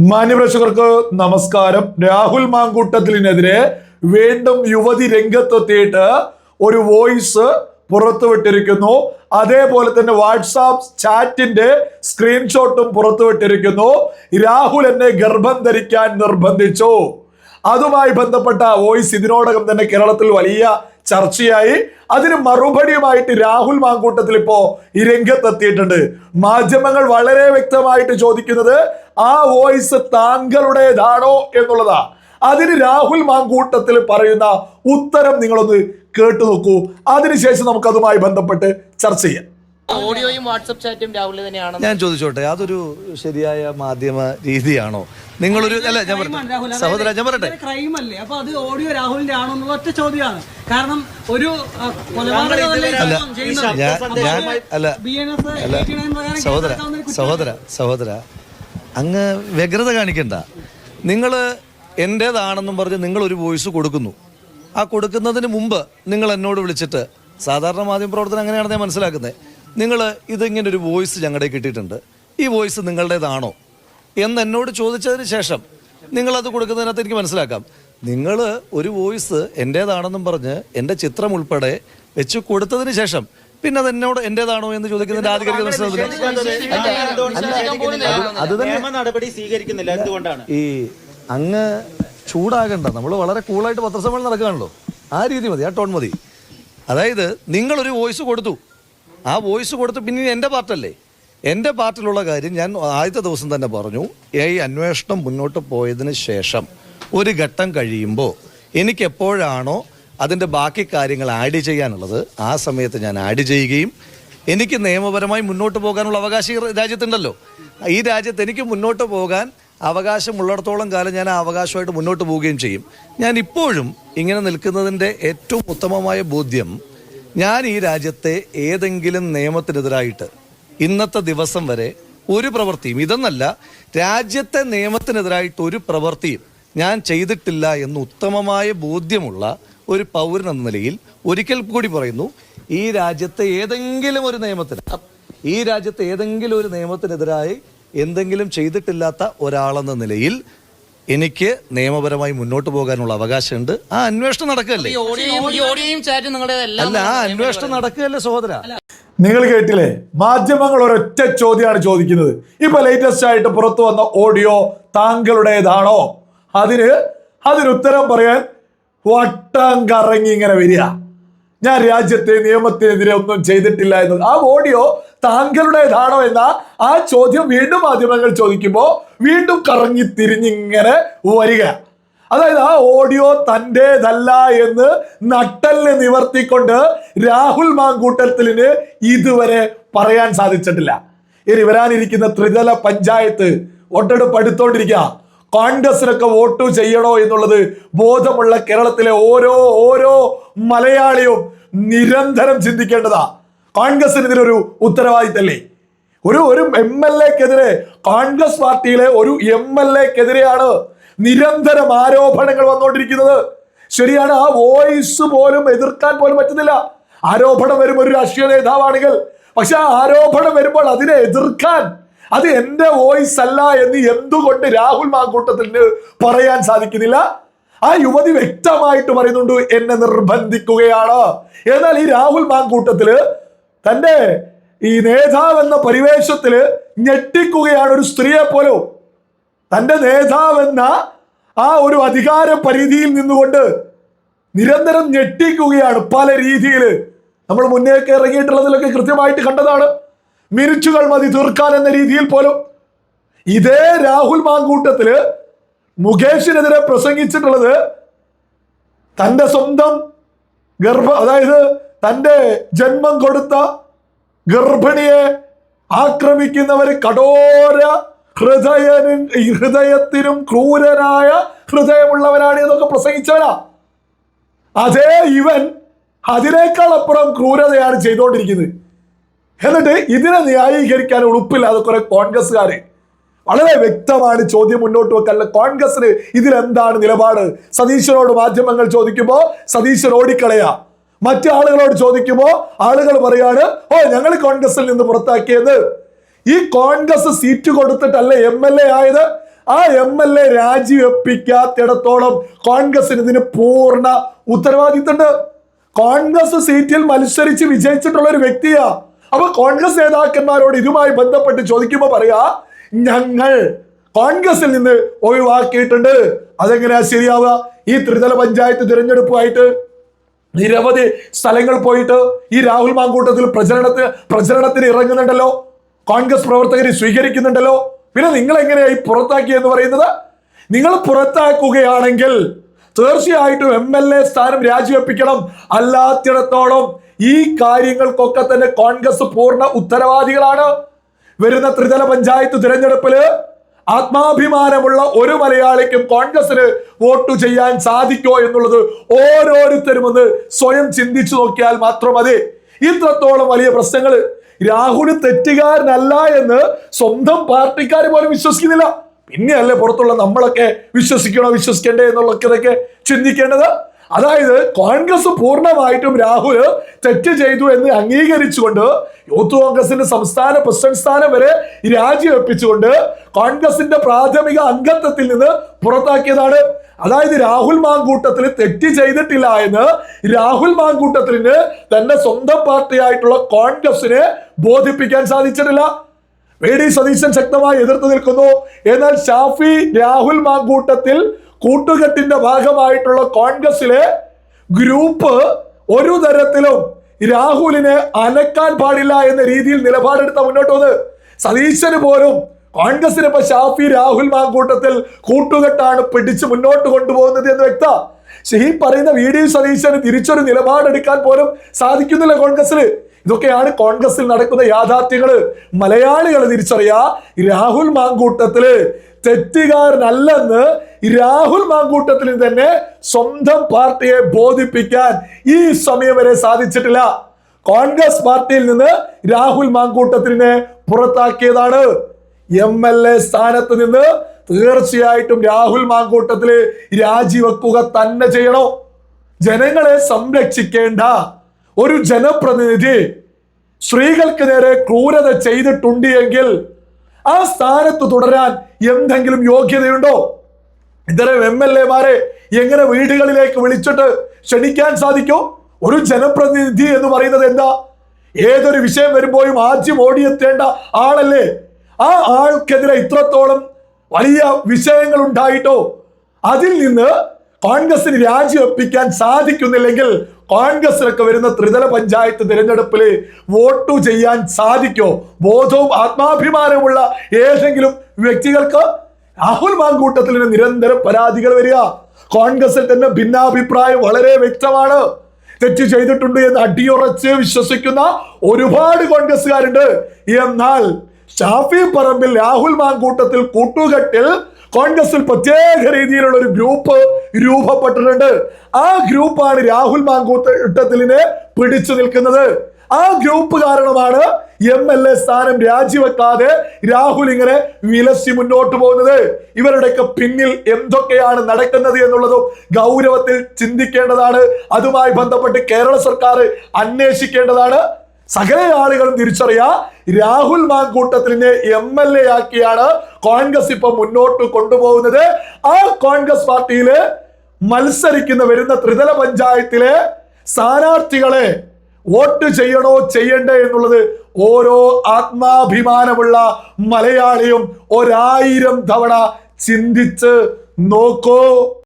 മാന്യപ്രേക്ഷകർക്ക് നമസ്കാരം. രാഹുൽ മാങ്കൂട്ടത്തിനെതിരെ വീണ്ടും യുവതി രംഗത്തെത്തിയിട്ട് ഒരു വോയിസ് പുറത്തുവിട്ടിരിക്കുന്നു. അതേപോലെ തന്നെ വാട്സാപ്പ് ചാറ്റിന്റെ സ്ക്രീൻഷോട്ടും പുറത്തുവിട്ടിരിക്കുന്നു. രാഹുൽ എന്നെ ഗർഭം ധരിക്കാൻ നിർബന്ധിച്ചു. അതുമായി ബന്ധപ്പെട്ട വോയിസ് ഇതിനോടകം തന്നെ കേരളത്തിൽ വലിയ ചർച്ചയായി. അതിന് മറുപടിയുമായിട്ട് രാഹുൽ മാങ്കൂട്ടത്തിൽ ഇപ്പോ ഈ രംഗത്തെത്തിയിട്ടുണ്ട്. മാധ്യമങ്ങൾ വളരെ വ്യക്തമായിട്ട് ചോദിക്കുന്നത് ആ വോയിസ് താങ്കളുടേതാണോ എന്നുള്ളതാ. അതിന് രാഹുൽ മാങ്കൂട്ടത്തിൽ പറയുന്ന ഉത്തരം നിങ്ങളൊന്ന് കേട്ടു നോക്കൂ. അതിനുശേഷം നമുക്ക് അതുമായി ബന്ധപ്പെട്ട് ചർച്ച ചെയ്യാം. ഓഡിയോയും വാട്സപ്പ് ചാറ്റും രാഹുൽ തന്നെയാണ്? ഞാൻ ചോദിച്ചോട്ടെ അതൊരു ശരിയായ മാധ്യമ രീതിയാണോ? നിങ്ങളൊരു അല്ല ഞാൻ പറയട്ടെ. സഹോദര ഞാൻ പറയട്ടെ. ക്രൈം അല്ലേ? അപ്പൊ അത് ഓഡിയോ രാഹുലിന്റെ ആണോ എന്നുള്ള ഒറ്റ ചോദ്യമാണ്. കാരണം ഒരു ആ, കൊലപാതകമല്ലേ അല്ല ഇദ്ദേഹം ചെയ്യുന്നത്? ഞാൻ അപ്പൊ ഞാൻ അത് അല്ല BNS അല്ല 89 പ്രകാരം സഹോദര. സഹോദര സഹോദര അങ്ങ് വ്യഗ്രത കാണിക്കണ്ട. നിങ്ങൾ എന്റേതാണെന്നും പറഞ്ഞ് നിങ്ങൾ ഒരു വോയിസ് കൊടുക്കുന്നു. ആ കൊടുക്കുന്നതിന് മുമ്പ് നിങ്ങൾ എന്നോട് വിളിച്ചിട്ട് സാധാരണ മാധ്യമ പ്രവർത്തനം അങ്ങനെയാണെന്ന് ഞാൻ മനസ്സിലാക്കുന്നത് നിങ്ങൾ ഇതിങ്ങനെ ഒരു വോയിസ് ഞങ്ങളുടെ കിട്ടിയിട്ടുണ്ട്. ഈ വോയിസ് നിങ്ങളുടേതാണോ? എന്ന് എന്നോട് ചോദിച്ചതിന് ശേഷം നിങ്ങളത് കൊടുക്കുന്നതിനകത്ത് എനിക്ക് മനസ്സിലാക്കാം. നിങ്ങൾ ഒരു വോയിസ് എന്റേതാണെന്നും പറഞ്ഞ് എന്റെ ചിത്രം ഉൾപ്പെടെ വെച്ച് കൊടുത്തതിന് ശേഷം പിന്നെ അത് എന്നോട് എന്റേതാണോ എന്ന് ചോദിക്കുന്നതിന്റെ ആധികാരിക അത് തന്നെ നടപടി സ്വീകരിക്കുന്നില്ല എന്തുകൊണ്ടാണ്? ഈ അങ്ങ് ചൂടാകണ്ട നമ്മൾ വളരെ കൂളായിട്ട് പത്രസമ്മേളനം നടക്കുകയാണല്ലോ. ആ രീതി മതി ആ ടോൺ മതി. അതായത് നിങ്ങളൊരു വോയിസ് കൊടുത്തു. ആ വോയിസ് കൊടുത്ത് പിന്നെ എന്റെ പാർട്ടല്ലേ? എന്റെ പാർട്ടിലുള്ള കാര്യം ഞാൻ ആദ്യത്തെ ദിവസം തന്നെ പറഞ്ഞു ഈ അന്വേഷണം മുന്നോട്ട് പോയതിന് ശേഷം ഒരു ഘട്ടം കഴിയുമ്പോൾ എനിക്ക് എപ്പോഴാണോ അതിന്റെ ബാക്കി കാര്യങ്ങൾ ആഡ് ചെയ്യാനുള്ളത്? ആ സമയത്ത് ഞാൻ ആഡ് ചെയ്യുകയും എനിക്ക് നിയമപരമായി മുന്നോട്ട് പോകാനുള്ള അവകാശം രാജ്യത്തുണ്ടല്ലോ. ഈ രാജ്യത്ത് എനിക്ക് മുന്നോട്ട് പോകാൻ അവകാശമുള്ളിടത്തോളം കാലം ഞാൻ ആ അവകാശമായിട്ട് മുന്നോട്ട് പോവുകയും ചെയ്യും. ഞാൻ ഇപ്പോഴും ഇങ്ങനെ നിൽക്കുന്നതിന്റെ ഏറ്റവും ഉത്തമമായ ബോധ്യം ഞാൻ ഈ രാജ്യത്തെ ഏതെങ്കിലും നിയമത്തിനെതിരായിട്ട് ഇന്നത്തെ ദിവസം വരെ ഒരു പ്രവൃത്തിയും ഇതെന്നല്ല രാജ്യത്തെ നിയമത്തിനെതിരായിട്ട് ഒരു പ്രവൃത്തിയും ഞാൻ ചെയ്തിട്ടില്ല എന്ന് ഉത്തമമായ ബോധ്യമുള്ള ഒരു പൗരൻ എന്ന നിലയിൽ ഒരിക്കൽ കൂടി പറയുന്നു ഈ രാജ്യത്തെ ഏതെങ്കിലും ഒരു നിയമത്തിന് ഈ രാജ്യത്തെ ഏതെങ്കിലും ഒരു നിയമത്തിനെതിരായി എന്തെങ്കിലും ചെയ്തിട്ടില്ലാത്ത ഒരാളെന്ന നിലയിൽ എനിക്ക് നിയമപരമായി മുന്നോട്ട് പോകാനുള്ള അവകാശമുണ്ട്. ആ അന്വേഷണം നടക്കല്ലേ അല്ല ആ അന്വേഷണം നടക്കുകയല്ലേ സഹോദര? നിങ്ങൾ കേട്ടില്ലേ? മാധ്യമങ്ങൾ ഒരൊറ്റ ചോദ്യമാണ് ചോദിക്കുന്നത്. ഇപ്പൊ ലേറ്റസ്റ്റ് ആയിട്ട് പുറത്തു വന്ന ഓഡിയോ താങ്കളുടേതാണോ? അതിന് അതിന് ഉത്തരം പറയാൻ വട്ടം കറങ്ങി ഇങ്ങനെ വരിക. ഞാൻ രാജ്യത്തെ നിയമത്തിനെതിരെ ഒന്നും ചെയ്തിട്ടില്ല എന്ന് ആ ഓഡിയോ താങ്കളുടേതാണോ എന്ന ആ ചോദ്യം വീണ്ടും മാധ്യമങ്ങൾ ചോദിക്കുമ്പോൾ വീണ്ടും കറങ്ങി തിരിഞ്ഞിങ്ങനെ വരിക. അതായത് ആ ഓഡിയോ തന്റെതല്ല എന്ന് നട്ടലിനെ നിവർത്തിക്കൊണ്ട് രാഹുൽ മാങ്കൂട്ടത്തിലിന് ഇതുവരെ പറയാൻ സാധിച്ചിട്ടില്ല. ഇനി വരാനിരിക്കുന്ന ത്രിതല പഞ്ചായത്ത് വോട്ടെടുപ്പ് അടുത്തോണ്ടിരിക്കുക കോൺഗ്രസിനൊക്കെ വോട്ട് ചെയ്യണോ എന്നുള്ളത് ബോധമുള്ള കേരളത്തിലെ ഓരോ ഓരോ മലയാളിയും നിരന്തരം ചിന്തിക്കേണ്ടതാ. കോൺഗ്രസിന് ഇതിനൊരു ഉത്തരവാദിത്തല്ലേ? ഒരു ഒരു എം എൽ എക്കെതിരെ കോൺഗ്രസ് പാർട്ടിയിലെ ഒരു എം എൽ എക്കെതിരെയാണ് നിരന്തരം ആരോപണങ്ങൾ വന്നുകൊണ്ടിരിക്കുന്നത്. ശരിയാണ് ആ വോയിസ് പോലും എതിർക്കാൻ പോലും പറ്റുന്നില്ല. ആരോപണം വരും ഒരു രാഷ്ട്രീയ നേതാവാണെങ്കിൽ. പക്ഷെ ആ ആരോപണം വരുമ്പോൾ അതിനെ എതിർക്കാൻ അത് എന്റെ വോയിസ് അല്ല എന്ന് എന്തുകൊണ്ട് രാഹുൽ മാങ്കൂട്ടത്തിന് പറയാൻ സാധിക്കുന്നില്ല? ആ യുവതി വ്യക്തമായിട്ട് പറയുന്നുണ്ട് എന്നെ നിർബന്ധിക്കുകയാണ്. എന്നാൽ ഈ രാഹുൽ മാങ്കൂട്ടത്തിൽ തന്റെ ഈ നേതാവ് എന്ന പരിവേഷത്തിൽ ഞെട്ടിക്കുകയാണ് ഒരു സ്ത്രീയെ പോലും. തന്റെ നേതാവെന്ന ആ ഒരു അധികാര പരിധിയിൽ നിന്നുകൊണ്ട് നിരന്തരം ഞെട്ടിക്കുകയാണ് പല രീതിയിൽ നമ്മൾ മുന്നേക്ക് ഇറങ്ങിയിട്ടുള്ളതിലൊക്കെ കൃത്യമായിട്ട് കണ്ടതാണ്. മിനിറ്റുകൾ മതി തീർക്കാൻ എന്ന രീതിയിൽ പോലും. ഇതേ രാഹുൽ മാങ്കൂട്ടത്തിൽ മുകേഷിനെതിരെ പ്രസംഗിച്ചിട്ടുള്ളത് തന്റെ സ്വന്തം ഗർഭ അതായത് തന്റെ ജന്മം കൊടുത്ത ഗർഭിണിയെ ആക്രമിക്കുന്നവർ കഠോര ഹൃദയനും ഹൃദയത്തിനും ക്രൂരനായ ഹൃദയമുള്ളവരാണ് എന്നൊക്കെ പ്രസംഗിച്ചവരാ അതേ ഇവൻ അതിനേക്കാൾ അപ്പുറം ക്രൂരതയാണ് ചെയ്തുകൊണ്ടിരിക്കുന്നത്. എന്നിട്ട് ഇതിനെ ന്യായീകരിക്കാൻ ഉളുപ്പില്ലാതെ കുറെ കോൺഗ്രസ്സുകാർ വളരെ വ്യക്തമാണ് ചോദ്യം മുന്നോട്ട് വെക്കല്ല കോൺഗ്രസിന് ഇതിലെന്താണ് നിലപാട്? സതീശനോട് മാധ്യമങ്ങൾ ചോദിക്കുമ്പോൾ സതീശൻ ഓടിക്കളയാ. മറ്റു ആളുകളോട് ചോദിക്കുമ്പോ ആളുകൾ പറയാണ് ഓ ഞങ്ങൾ കോൺഗ്രസിൽ നിന്ന് പുറത്താക്കിയത്. ഈ കോൺഗ്രസ് സീറ്റ് കൊടുത്തിട്ടല്ല എം എൽ എ ആയത്? ആ എം എൽ എ രാജിവെപ്പിക്കാത്തിടത്തോളം കോൺഗ്രസിന് ഇതിന് പൂർണ ഉത്തരവാദിത്തമുണ്ട്. കോൺഗ്രസ് സീറ്റിൽ മത്സരിച്ച് വിജയിച്ചിട്ടുള്ള ഒരു വ്യക്തിയാ. അപ്പൊ കോൺഗ്രസ് നേതാക്കന്മാരോട് ഇതുമായി ബന്ധപ്പെട്ട് ചോദിക്കുമ്പോൾ പറയാ ഞങ്ങൾ കോൺഗ്രസിൽ നിന്ന് ഒഴിവാക്കിയിട്ടുണ്ട്. അതെങ്ങനെയാ ശരിയാവുക? ഈ ത്രിതല പഞ്ചായത്ത് തിരഞ്ഞെടുപ്പുമായിട്ട് നിരവധി സ്ഥലങ്ങൾ പോയിട്ട് ഈ രാഹുൽ മാങ്കൂട്ടത്തിൽ പ്രചരണത്തിന് പ്രചരണത്തിന് ഇറങ്ങുന്നുണ്ടല്ലോ. കോൺഗ്രസ് പ്രവർത്തകർ സ്വീകരിക്കുന്നുണ്ടല്ലോ. പിന്നെ നിങ്ങൾ എങ്ങനെയായി പുറത്താക്കി എന്ന് പറയുന്നത്? നിങ്ങൾ പുറത്താക്കുകയാണെങ്കിൽ തീർച്ചയായിട്ടും എം എൽ എ സ്ഥാനം രാജിവെപ്പിക്കണം. അല്ലാത്തിടത്തോളം ഈ കാര്യങ്ങൾക്കൊക്കെ തന്നെ കോൺഗ്രസ് പൂർണ ഉത്തരവാദികളാണ്. വരുന്ന ത്രിതല പഞ്ചായത്ത് തിരഞ്ഞെടുപ്പിൽ ആത്മാഭിമാനമുള്ള ഒരു മലയാളിക്കും കോൺഗ്രസിന് വോട്ട് ചെയ്യാൻ സാധിക്കോ എന്നുള്ളത് ഓരോരുത്തരും ഒന്ന് സ്വയം ചിന്തിച്ചു നോക്കിയാൽ മാത്രം മതി. ഇത്രത്തോളം വലിയ പ്രശ്നങ്ങൾ രാഹുൽ തെറ്റുകാരനല്ല എന്ന് സ്വന്തം പാർട്ടിക്കാർ പോലും വിശ്വസിക്കുന്നില്ല. പിന്നെയല്ലേ പുറത്തുള്ള നമ്മളൊക്കെ വിശ്വസിക്കണോ വിശ്വസിക്കണ്ടേ എന്നുള്ളതൊക്കെ ചിന്തിക്കേണ്ടത്. അതായത് കോൺഗ്രസ് പൂർണമായിട്ടും രാഹുൽ തെറ്റ് ചെയ്തു എന്ന് അംഗീകരിച്ചുകൊണ്ട് യൂത്ത് കോൺഗ്രസിന്റെ സംസ്ഥാന പ്രസിഡന്റ് സ്ഥാനം വരെ രാജിവെപ്പിച്ചുകൊണ്ട് കോൺഗ്രസിന്റെ പ്രാഥമിക അംഗത്വത്തിൽ നിന്ന് പുറത്താക്കിയതാണ്. അതായത് രാഹുൽ മാങ്കൂട്ടത്തിൽ തെറ്റ് ചെയ്തിട്ടില്ല എന്ന് രാഹുൽ മാങ്കൂട്ടത്തിന് തന്റെ സ്വന്തം പാർട്ടിയായിട്ടുള്ള കോൺഗ്രസിനെ ബോധിപ്പിക്കാൻ സാധിച്ചിട്ടില്ല. വി ഡി സതീശൻ ശക്തമായി എതിർത്ത് നിൽക്കുന്നു. എന്നാൽ ഷാഫി രാഹുൽ മാങ്കൂട്ടത്തിൽ കൂട്ടുകെട്ടിന്റെ ഭാഗമായിട്ടുള്ള കോൺഗ്രസിലെ ഗ്രൂപ്പ് ഒരു തരത്തിലും രാഹുലിനെ അനക്കാൻ പാടില്ല എന്ന രീതിയിൽ നിലപാടെടുത്ത മുന്നോട്ട് വന്ന് സതീശന് പോലും കോൺഗ്രസിന് ഇപ്പൊ ഷാഫി രാഹുൽ മാങ്കൂട്ടത്തിൽ കൂട്ടുകെട്ടാണ് പിടിച്ച് മുന്നോട്ട് കൊണ്ടുപോകുന്നത് എന്ന് വ്യക്ത. ഈ പറയുന്ന വി ഡി സതീശന് തിരിച്ചൊരു നിലപാടെടുക്കാൻ പോലും സാധിക്കുന്നില്ല കോൺഗ്രസിൽ ഇതൊക്കെയാണ് കോൺഗ്രസിൽ നടക്കുന്ന യാഥാർത്ഥ്യങ്ങൾ മലയാളികൾ തിരിച്ചറിയാ രാഹുൽ മാങ്കൂട്ടത്തിൽ തെറ്റുകാരനല്ലെന്ന് രാഹുൽ മാങ്കൂട്ടത്തിന് തന്നെ സ്വന്തം പാർട്ടിയെ ബോധിപ്പിക്കാൻ ഈ സമയം വരെ സാധിച്ചിട്ടില്ല. കോൺഗ്രസ് പാർട്ടിയിൽ നിന്ന് രാഹുൽ മാങ്കൂട്ടത്തിനെ പുറത്താക്കിയതാണ്. എം എൽ എ സ്ഥാനത്ത് നിന്ന് തീർച്ചയായിട്ടും രാഹുൽ മാങ്കൂട്ടത്തിൽ രാജിവെക്കുക തന്നെ ചെയ്യണോ. ജനങ്ങളെ സംരക്ഷിക്കേണ്ട ഒരു ജനപ്രതിനിധി സ്ത്രീകൾക്ക് നേരെ ക്രൂരത ചെയ്തിട്ടുണ്ട് എങ്കിൽ ആ സ്ഥാനത്ത് തുടരാൻ എന്തെങ്കിലും യോഗ്യതയുണ്ടോ? ഇത്തരം എം എൽ എമാരെ എങ്ങനെ വീടുകളിലേക്ക് വിളിച്ചിട്ട് ക്ഷണിക്കാൻ സാധിക്കോ? ഒരു ജനപ്രതിനിധി എന്ന് പറയുന്നത് എന്താ? ഏതൊരു വിഷയം വരുമ്പോഴും ആദ്യം ഓടിയെത്തേണ്ട ആളല്ലേ? ആ ആൾക്കെതിരെ ഇത്രത്തോളം വലിയ വിഷയങ്ങൾ ഉണ്ടായിട്ടോ? അതിൽ നിന്ന് കോൺഗ്രസിന് രാജിവെപ്പിക്കാൻ സാധിക്കുന്നില്ലെങ്കിൽ കോൺഗ്രസിനൊക്കെ വരുന്ന ത്രിതല പഞ്ചായത്ത് തിരഞ്ഞെടുപ്പിൽ വോട്ടു ചെയ്യാൻ സാധിക്കോ? ബോധവും ആത്മാഭിമാനവുമുള്ള ഏതെങ്കിലും വ്യക്തികൾക്ക് രാഹുൽ മാങ്കൂട്ടത്തിൽ നിരന്തരം പരാതികൾ വരിക. കോൺഗ്രസിൽ തന്നെ ഭിന്നാഭിപ്രായം വളരെ വ്യക്തമാണ്. തെറ്റ് ചെയ്തിട്ടുണ്ട് എന്ന് അടിയുറച്ച് വിശ്വസിക്കുന്ന ഒരുപാട് കോൺഗ്രസ്സുകാരുണ്ട്. എന്നാൽ ഷാഫി പറമ്പിൽ രാഹുൽ മാങ്കൂട്ടത്തിൽ കൂട്ടുകെട്ടിൽ കോൺഗ്രസിൽ പ്രത്യേക രീതിയിലുള്ള ഒരു ഗ്രൂപ്പ് രൂപപ്പെട്ടിട്ടുണ്ട്. ആ ഗ്രൂപ്പാണ് രാഹുൽ മാങ്കൂട്ടത്തിലിനെ പിടിച്ചു നിൽക്കുന്നത്. ആ ഗ്രൂപ്പ് കാരണമാണ് എം എൽ എ സ്ഥാനം രാജിവെക്കാതെ രാഹുൽ ഇങ്ങനെ വിലസി മുന്നോട്ട് പോകുന്നത്. ഇവരുടെയൊക്കെ പിന്നിൽ എന്തൊക്കെയാണ് നടക്കുന്നത് എന്നുള്ളതും ഗൗരവത്തിൽ ചിന്തിക്കേണ്ടതാണ്. അതുമായി ബന്ധപ്പെട്ട് കേരള സർക്കാർ അന്വേഷിക്കേണ്ടതാണ്. സകല ആളുകളും തിരിച്ചറിയാ രാഹുൽ മാങ്കൂട്ടത്തിനെ എം എൽ എ ആക്കിയാണ് കോൺഗ്രസ് ഇപ്പൊ മുന്നോട്ട് കൊണ്ടുപോകുന്നത്. ആ കോൺഗ്രസ് പാർട്ടിയിൽ മത്സരിക്കുന്ന വരുന്ന ത്രിതല പഞ്ചായത്തിലെ സ്ഥാനാർത്ഥികളെ വോട്ട് ചെയ്യണോ ചെയ്യണ്ടേ എന്നുള്ളത് ഓരോ ആത്മാഭിമാനമുള്ള മലയാളിയും ഒരായിരം തവണ ചിന്തിച്ച് നോക്കൂ.